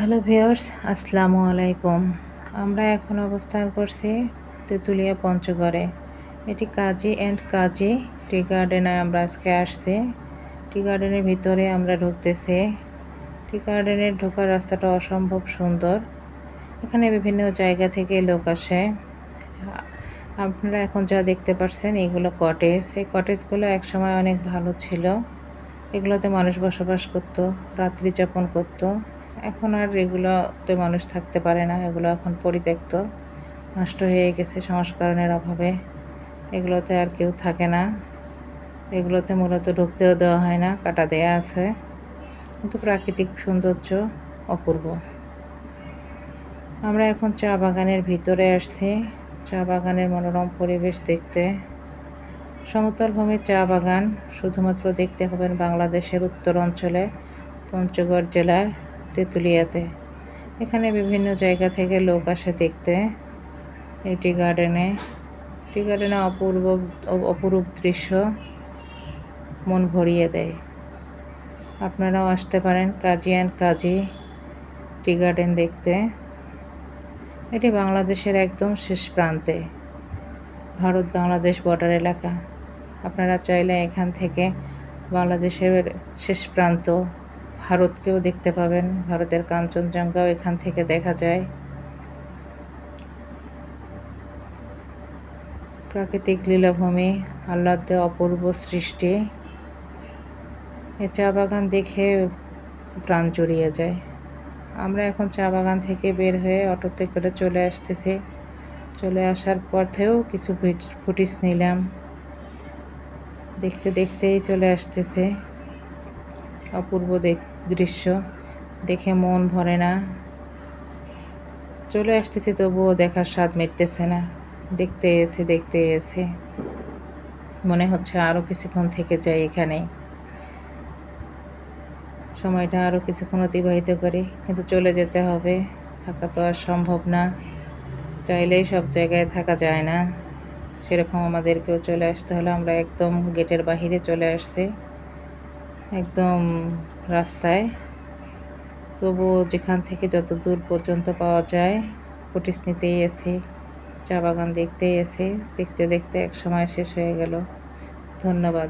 Hello viewers আসসালামু আলাইকুম। আমরা এখন অবস্থান করছি তেঁতুলিয়া পঞ্চগড়ে। এটি কাজী অ্যান্ড কাজী টি গার্ডেনে আমরা আজকে আসছি। টি গার্ডেনের ভিতরে আমরা ঢুকতেছি। টি গার্ডেনের ঢোকার রাস্তাটা অসম্ভব সুন্দর। এখানে বিভিন্ন জায়গা থেকে লোক আসে। আপনারা এখন যা দেখতে পাচ্ছেন এগুলো কটেজ এই কটেজগুলো একসময় অনেক ভালো ছিল। এগুলোতে মানুষ বসবাস করতো, রাত্রি যাপন করতো। এখন আর এগুলোতে মানুষ থাকতে পারে না, এগুলো এখন পরিত্যক্ত, নষ্ট হয়ে গেছে সংস্করণের অভাবে। এগুলোতে আর কেউ থাকে না। এগুলোতে মূলত ঢুকতেও দেওয়া হয় না, কাটা দেয়া আছে। কিন্তু প্রাকৃতিক সৌন্দর্য অপূর্ব। আমরা এখন চা বাগানের ভিতরে আসছি। চা বাগানের মনোরম পরিবেশ দেখতে। সমতল ভূমির চা বাগান, শুধুমাত্র দেখতে হবেন বাংলাদেশের উত্তর অঞ্চলে পঞ্চগড় জেলার তেঁতুলিয়াতে এখানে বিভিন্ন জায়গা থেকে লোক আসে দেখতে। এই টি গার্ডেনে। টি গার্ডেনে অপূর্ব, অপরূপ দৃশ্য মন ভরিয়ে দেয়। আপনারাও আসতে পারেন কাজী অ্যান্ড কাজী টি গার্ডেন দেখতে। এটি বাংলাদেশের একদম শেষ প্রান্তে। ভারত বাংলাদেশ বর্ডার এলাকা। আপনারা চাইলে এখান থেকে বাংলাদেশের শেষ প্রান্ত ভারতকেও দেখতে পাবেন, ভারতের কাঞ্চনজঙ্ঘাও এখান থেকে দেখা যায়। প্রাকৃতিক লীলাভূমি, আহ্লাদে অপূর্ব সৃষ্টি। এ চা বাগান দেখে প্রাণ জড়িয়ে যায়। আমরা এখন চা বাগান থেকে বের হয়ে অটোতে করে চলে আসতেছি। চলে আসার পথেও কিছু ফুটিস নিলাম। দেখতে দেখতেই চলে আসতেছে। অপূর্ব দৃশ্য। দেখে মন ভরে না। চলে আসতেছি তবুও দেখার স্বাদ মিটতেছে না। দেখতে এসে দেখতে এসে। মনে হচ্ছে আরও কিছুক্ষণ থেকে যাই এখানে। সময়টা আরও কিছুক্ষণ অতিবাহিত করি, কিন্তু চলে যেতে হবে। থাকা তো আর সম্ভব না। চাইলেই সব জায়গায় থাকা যায় না। সেরকম আমাদেরকেও চলে আসতে হলে আমরা একদম গেটের বাহিরে চলে আসছি একদম রাস্তায়। তবুও যেখান থেকে যত দূর পর্যন্ত পাওয়া যায় ফুটিস নিতেই এসে। চা বাগান দেখতেই এসে। দেখতে দেখতে এক সময় শেষ হয়ে গেল। ধন্যবাদ।